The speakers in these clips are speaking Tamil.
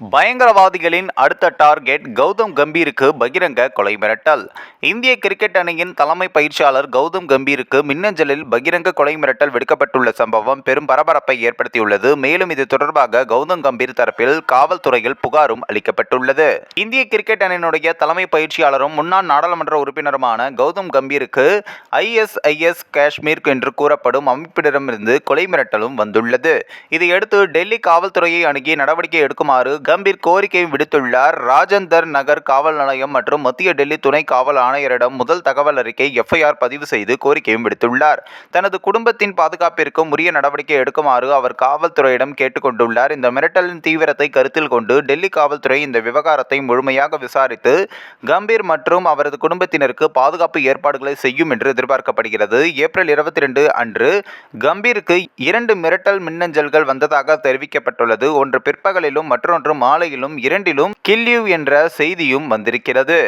பயங்கரவாதிகளின் அடுத்த டார்கெட் கௌதம் கம்பீருக்கு பகிரங்க கொலை மிரட்டல். இந்திய கிரிக்கெட் அணியின் தலைமை பயிற்சியாளர் கௌதம் கம்பீருக்கு மின்னஞ்சலில் பகிரங்க கொலை மிரட்டல் விடுக்கப்பட்டுள்ள சம்பவம் பெரும் பரபரப்பை ஏற்படுத்தியுள்ளது. மேலும் இது தொடர்பாக கௌதம் கம்பீர் தரப்பில் காவல்துறையில் புகாரும் அளிக்கப்பட்டுள்ளது. இந்திய கிரிக்கெட் அணியினுடைய தலைமை பயிற்சியாளரும் முன்னாள் நாடாளுமன்ற உறுப்பினருமான கௌதம் கம்பீருக்கு ஐஎஸ்ஐஎஸ் காஷ்மீர் என்று கூறப்படும் அமைப்பிடமிருந்து கொலை மிரட்டலும் வந்துள்ளது. இதையடுத்து டெல்லி காவல்துறையை அணுகி நடவடிக்கை எடுக்குமாறு கம்பீர் கோரிக்கை விடுத்துள்ளார். ராஜந்தர் நகர் காவல் நிலையம் மற்றும் மத்திய டெல்லி துணை காவல் ஆணையரிடம் முதல் தகவல் அறிக்கை எஃப்ஐஆர் பதிவு செய்து கோரிக்கையும் விடுத்துள்ளார். தனது குடும்பத்தின் பாதுகாப்பிற்கும் உரிய நடவடிக்கை எடுக்குமாறு அவர் காவல்துறையிடம் கேட்டுக்கொண்டுள்ளார். இந்த மிரட்டலின் தீவிரத்தை கருத்தில் கொண்டு டெல்லி காவல்துறை இந்த விவகாரத்தை முழுமையாக விசாரித்து கம்பீர் மற்றும் அவரது குடும்பத்தினருக்கு பாதுகாப்பு ஏற்பாடுகளை செய்யும் என்று எதிர்பார்க்கப்படுகிறது. ஏப்ரல் இருபத்தி ரெண்டு அன்று கம்பீருக்கு இரண்டு மிரட்டல் மின்னஞ்சல்கள் வந்ததாக தெரிவிக்கப்பட்டுள்ளது. ஒன்று பிற்பகலிலும் மற்றொன்று மாலையிலும் இரண்டிலும் கில்யூ என்ற செய்தியும் வந்திருக்கிறது.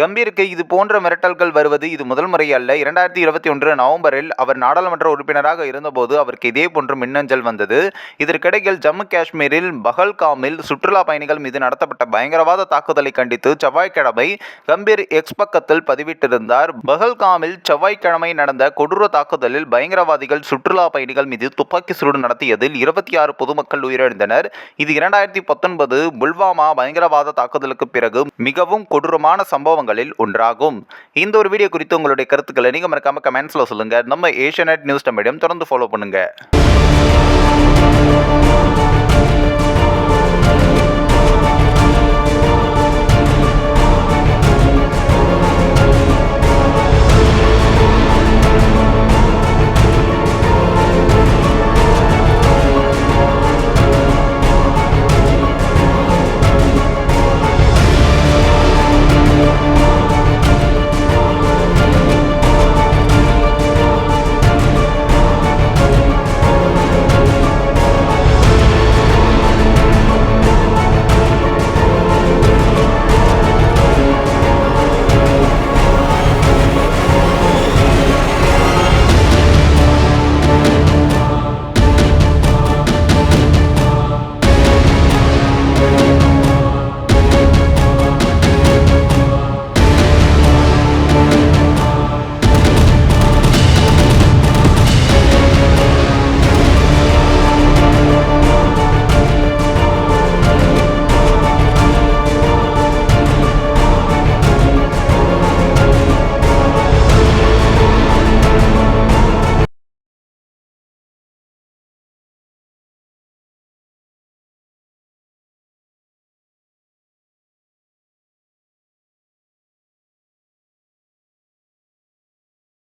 கம்பீருக்கு இது போன்ற மிரட்டல்கள் வருவது இது முதல் முறை அல்ல. இரண்டாயிரத்தி இருபத்தி ஒன்று நவம்பரில் அவர் நாடாளுமன்ற உறுப்பினராக இருந்தபோது அவருக்கு இதே போன்ற மின்னஞ்சல் வந்தது. இதற்கிடையில் ஜம்மு காஷ்மீரில் பஹல்காமில் சுற்றுலா பயணிகள் மீது நடத்தப்பட்ட பயங்கரவாத தாக்குதலை கண்டித்து செவ்வாய்க்கிழமை கம்பீர் எக்ஸ் பக்கத்தில் பதிவிட்டிருந்தார். பஹல்காமில் செவ்வாய்க்கிழமை நடந்த கொடூர தாக்குதலில் பயங்கரவாதிகள் சுற்றுலா பயணிகள் மீது துப்பாக்கி சூடு நடத்தியதில் இருபத்தி ஆறு பொதுமக்கள் உயிரிழந்தனர். இது இரண்டாயிரத்தி பத்தொன்பது புல்வாமா பயங்கரவாத தாக்குதலுக்கு பிறகு மிகவும் கொடூரமான சம்பவங்களில் ஒன்றாகும். இந்த ஒரு வீடியோ குறித்து உங்களுடைய கருத்துக்களை நீங்கள் மறக்காம கமெண்ட்ஸில் சொல்லுங்க. நம்ம ஏஷியநெட் நியூஸ் தமிழையும் தொடர்ந்து ஃபாலோ பண்ணுங்கள்